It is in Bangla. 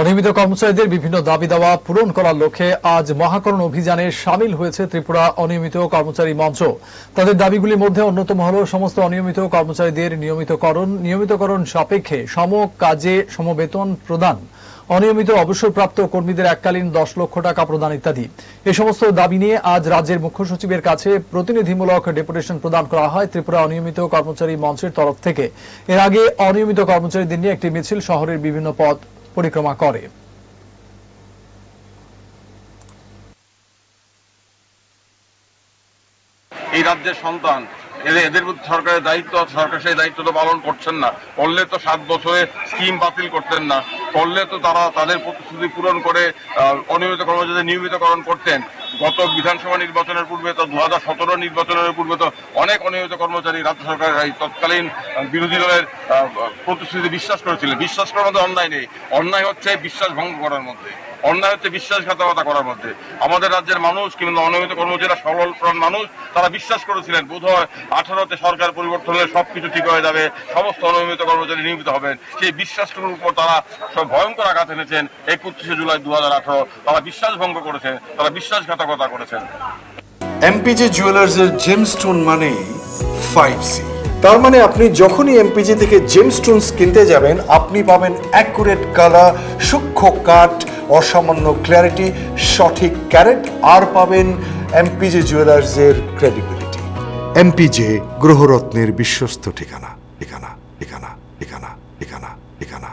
অনিয়মিত কর্মচারীদের বিভিন্ন দাবি দাওয়া পূরণ করার লক্ষ্যে আজ মহাকরণ অভিযানে সামিল হয়েছে ত্রিপুরা অনিয়মিত কর্মচারী মঞ্চ। তাদের দাবিগুলির মধ্যে অন্যতম হল সমস্ত অনিয়মিত কর্মচারীদের নিয়মিতকরণ নিয়মিতকরণ সাপেক্ষে সম কাজে সমবেতন প্রদান, অনিয়মিত অবসরপ্রাপ্ত কর্মীদের এককালীন দশ লক্ষ টাকা প্রদান ইত্যাদি। এই সমস্ত দাবি নিয়ে আজ রাজ্যের মুখ্য সচিবের কাছে প্রতিনিধিমূলক ডেপুটেশন প্রদান করা হয় ত্রিপুরা অনিয়মিত কর্মচারী মঞ্চের তরফ থেকে। এর আগে অনিয়মিত কর্মচারীদের নিয়ে একটি মিছিল শহরের বিভিন্ন পথ পরিক্রমা করে। এই রাজ্যের সন্তান এদের এদের সরকারের দায়িত্ব, সরকার সেই দায়িত্ব তো পালন করছেন না। করলে তো সাত বছরে স্কিম বাতিল করতেন না। করলে তো তারা তাদের প্রতিশ্রুতি পূরণ করে অনিয়মিত কর্মচারীদের নিয়মিতকরণ করতেন। গত বিধানসভা নির্বাচনের পূর্বে তো দু হাজার সতেরো নির্বাচনের পূর্বে তো অনেক অনিয়মিত কর্মচারী রাজ্য সরকারের এই তৎকালীন বিরোধী দলের প্রতিশ্রুতি বিশ্বাস করেছিলেন বিশ্বাস করার মধ্যে অন্যায় নেই। অন্যায় হচ্ছে বিশ্বাস ভঙ্গ করার মধ্যে। অন্যায় হচ্ছে বিশ্বাসঘাতকতা করার মধ্যে। আমাদের রাজ্যের মানুষ কিংবা অনিয়মিত কর্মচারীরা সরল, প্রাণ মানুষ, তারা বিশ্বাস করেছিলেন বোধ হয় আঠারোতে সরকার পরিবর্তন হলে সবকিছু ঠিক হয়ে যাবে, সমস্ত অনিয়মিত কর্মচারী নিয়মিত হবেন। সেই বিশ্বাসটুকুর উপর তারা সব ভয়ঙ্কর আঘাত এনেছেন। একত্রিশে জুলাই দু হাজার আঠারো, তারা বিশ্বাস ভঙ্গ করেছেন, তারা বিশ্বাসঘাতকতা করেছেন। এমপিজে জুয়েলার্সের জেমস্টোন মানেই ফাইভ সি তার মানে আপনি যখনই এমপিজে থেকে জেমস্টোনস কিনতে যাবেন, আপনি পাবেন অ্যাকুরেট কালার সূক্ষ্ম কাট অসামান্য ক্ল্যারিটি সঠিক ক্যারেট আর পাবেন এমপিজে জুয়েলার্সের ক্রেডিবিলিটি এমপিজে গ্রহরত্নের বিশ্বস্ত ঠিকানা ঠিকানা ঠিকানা ঠিকানা ঠিকানা ঠিকানা।